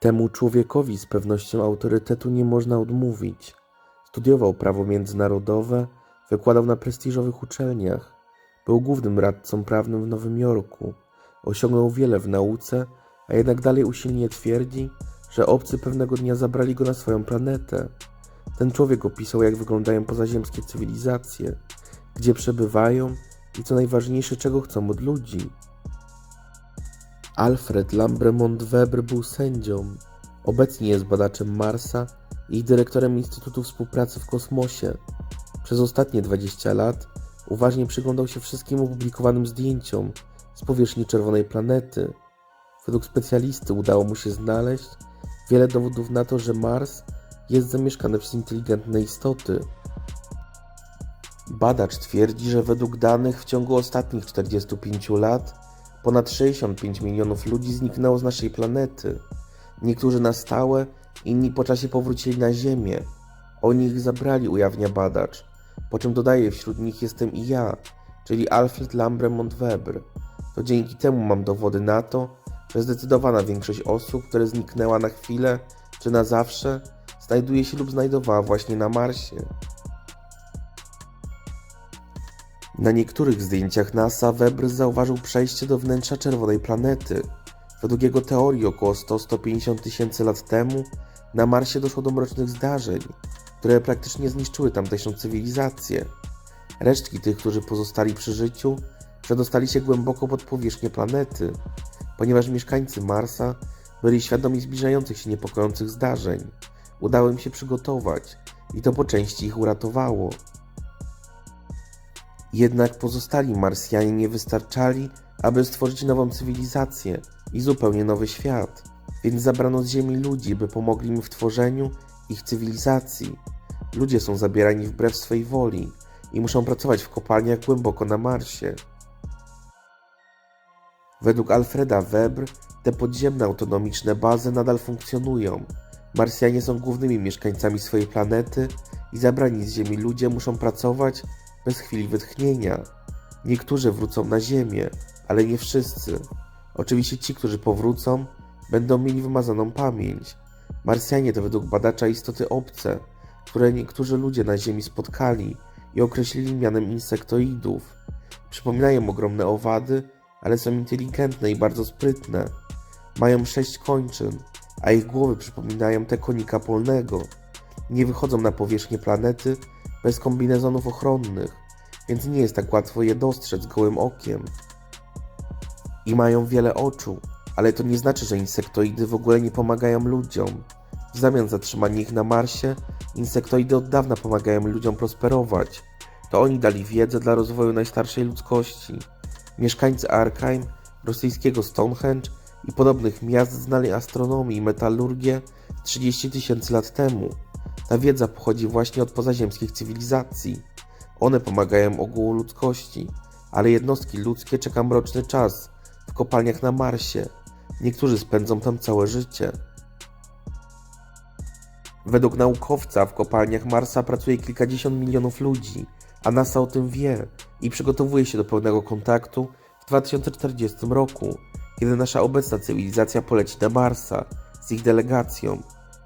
Temu człowiekowi z pewnością autorytetu nie można odmówić. Studiował prawo międzynarodowe, wykładał na prestiżowych uczelniach, był głównym radcą prawnym w Nowym Jorku, osiągnął wiele w nauce, a jednak dalej usilnie twierdzi, że obcy pewnego dnia zabrali go na swoją planetę. Ten człowiek opisał, jak wyglądają pozaziemskie cywilizacje, gdzie przebywają i co najważniejsze, czego chcą od ludzi. Alfred Lambremont Weber był sędzią. Obecnie jest badaczem Marsa i dyrektorem Instytutu Współpracy w Kosmosie. Przez ostatnie 20 lat uważnie przyglądał się wszystkim opublikowanym zdjęciom z powierzchni czerwonej planety. Według specjalisty udało mu się znaleźć wiele dowodów na to, że Mars jest zamieszkany przez inteligentne istoty. Badacz twierdzi, że według danych w ciągu ostatnich 45 lat ponad 65 milionów ludzi zniknęło z naszej planety. Niektórzy na stałe, inni po czasie powrócili na Ziemię. Oni ich zabrali, ujawnia badacz. Po czym dodaje, wśród nich jestem i ja, czyli Alfred Lambremont Weber. To dzięki temu mam dowody na to, że zdecydowana większość osób, które zniknęła na chwilę czy na zawsze, znajduje się lub znajdowała właśnie na Marsie. Na niektórych zdjęciach NASA Weber zauważył przejście do wnętrza czerwonej planety. Według jego teorii około 100-150 tysięcy lat temu na Marsie doszło do mrocznych zdarzeń, które praktycznie zniszczyły tamtejszą cywilizację. Resztki tych, którzy pozostali przy życiu, przedostali się głęboko pod powierzchnię planety, ponieważ mieszkańcy Marsa byli świadomi zbliżających się niepokojących zdarzeń. Udało im się przygotować i to po części ich uratowało. Jednak pozostali Marsjanie nie wystarczali, aby stworzyć nową cywilizację i zupełnie nowy świat, więc zabrano z Ziemi ludzi, by pomogli im w tworzeniu ich cywilizacji. Ludzie są zabierani wbrew swej woli i muszą pracować w kopalniach głęboko na Marsie. Według Alfreda Weber te podziemne autonomiczne bazy nadal funkcjonują. Marsjanie są głównymi mieszkańcami swojej planety i zabrani z Ziemi ludzie muszą pracować bez chwili wytchnienia. Niektórzy wrócą na Ziemię, ale nie wszyscy. Oczywiście ci, którzy powrócą, będą mieli wymazaną pamięć. Marsjanie to według badacza istoty obce, które niektórzy ludzie na Ziemi spotkali i określili mianem insektoidów. Przypominają ogromne owady, ale są inteligentne i bardzo sprytne. Mają sześć kończyn, a ich głowy przypominają te konika polnego. Nie wychodzą na powierzchnię planety bez kombinezonów ochronnych, więc nie jest tak łatwo je dostrzec gołym okiem. I mają wiele oczu, ale to nie znaczy, że insektoidy w ogóle nie pomagają ludziom. W zamian za trzymanie ich na Marsie, insektoidy od dawna pomagają ludziom prosperować. To oni dali wiedzę dla rozwoju najstarszej ludzkości. Mieszkańcy Arkheim, rosyjskiego Stonehenge i podobnych miast znali astronomię i metalurgię 30 tysięcy lat temu. Ta wiedza pochodzi właśnie od pozaziemskich cywilizacji. One pomagają ogółu ludzkości, ale jednostki ludzkie czeka mroczny czas w kopalniach na Marsie. Niektórzy spędzą tam całe życie. Według naukowca w kopalniach Marsa pracuje kilkadziesiąt milionów ludzi, a NASA o tym wie i przygotowuje się do pełnego kontaktu w 2040 roku, kiedy nasza obecna cywilizacja poleci na Marsa z ich delegacją.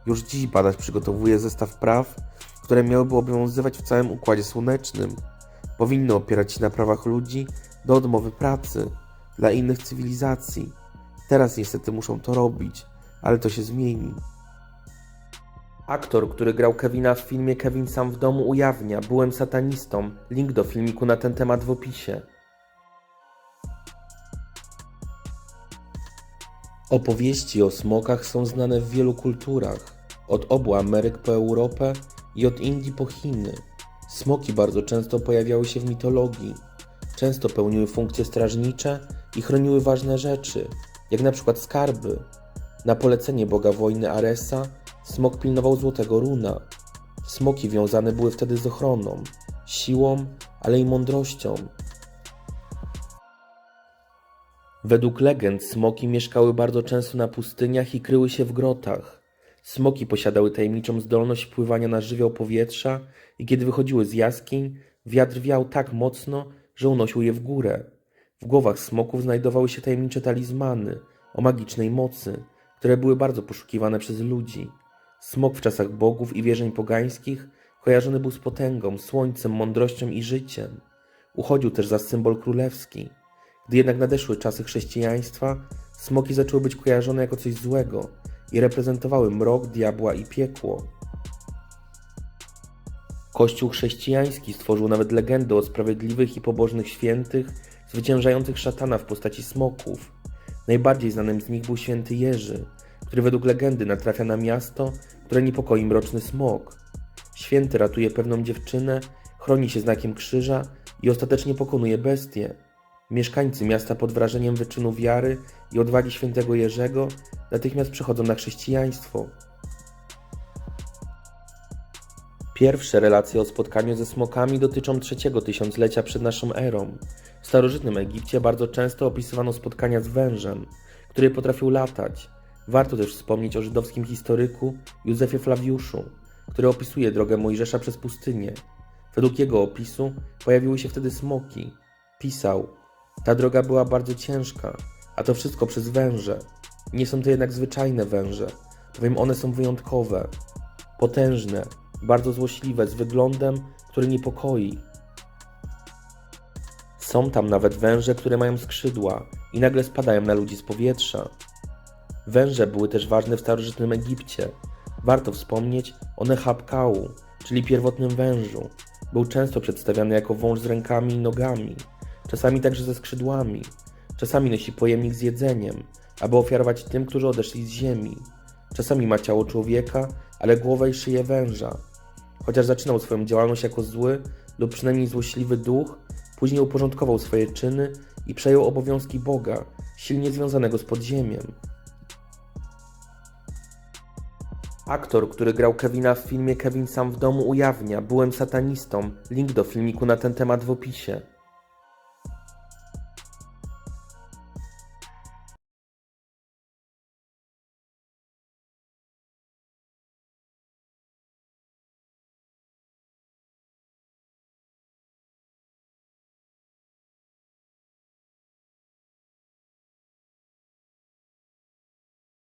Już dziś badacz przygotowuje zestaw praw, które miałyby obowiązywać w całym Układzie Słonecznym. Powinny opierać się na prawach ludzi do odmowy pracy dla innych cywilizacji. Teraz niestety muszą to robić, ale to się zmieni. Aktor, który grał Kevina w filmie Kevin sam w domu ujawnia, byłem satanistą. Link do filmiku na ten temat w opisie. Opowieści o smokach są znane w wielu kulturach, od obu Ameryk po Europę i od Indii po Chiny. Smoki bardzo często pojawiały się w mitologii. Często pełniły funkcje strażnicze i chroniły ważne rzeczy, jak na przykład skarby. Na polecenie boga wojny Aresa, smok pilnował złotego runa. Smoki wiązane były wtedy z ochroną, siłą, ale i mądrością. Według legend smoki mieszkały bardzo często na pustyniach i kryły się w grotach. Smoki posiadały tajemniczą zdolność wpływania na żywioł powietrza i kiedy wychodziły z jaskiń, wiatr wiał tak mocno, że unosił je w górę. W głowach smoków znajdowały się tajemnicze talizmany o magicznej mocy, które były bardzo poszukiwane przez ludzi. Smok w czasach bogów i wierzeń pogańskich kojarzony był z potęgą, słońcem, mądrością i życiem. Uchodził też za symbol królewski. Gdy jednak nadeszły czasy chrześcijaństwa, smoki zaczęły być kojarzone jako coś złego i reprezentowały mrok, diabła i piekło. Kościół chrześcijański stworzył nawet legendę o sprawiedliwych i pobożnych świętych zwyciężających szatana w postaci smoków. Najbardziej znanym z nich był święty Jerzy, który według legendy natrafia na miasto, które niepokoi mroczny smok. Święty ratuje pewną dziewczynę, chroni się znakiem krzyża i ostatecznie pokonuje bestię. Mieszkańcy miasta pod wrażeniem wyczynu wiary i odwagi świętego Jerzego natychmiast przechodzą na chrześcijaństwo. Pierwsze relacje o spotkaniu ze smokami dotyczą trzeciego tysiąclecia przed naszą erą. W starożytnym Egipcie bardzo często opisywano spotkania z wężem, który potrafił latać. Warto też wspomnieć o żydowskim historyku Józefie Flawiuszu, który opisuje drogę Mojżesza przez pustynię. Według jego opisu pojawiły się wtedy smoki. Pisał: Ta droga była bardzo ciężka, a to wszystko przez węże. Nie są to jednak zwyczajne węże, bowiem one są wyjątkowe, potężne, bardzo złośliwe, z wyglądem, który niepokoi. Są tam nawet węże, które mają skrzydła i nagle spadają na ludzi z powietrza. Węże były też ważne w starożytnym Egipcie. Warto wspomnieć o Nehapkału, czyli pierwotnym wężu. Był często przedstawiany jako wąż z rękami i nogami, czasami także ze skrzydłami. Czasami nosi pojemnik z jedzeniem, aby ofiarować tym, którzy odeszli z ziemi. Czasami ma ciało człowieka, ale głowę i szyję węża. Chociaż zaczynał swoją działalność jako zły lub przynajmniej złośliwy duch, później uporządkował swoje czyny i przejął obowiązki Boga, silnie związanego z podziemiem. Aktor, który grał Kevina w filmie Kevin sam w domu ujawnia, byłem satanistą. Link do filmiku na ten temat w opisie.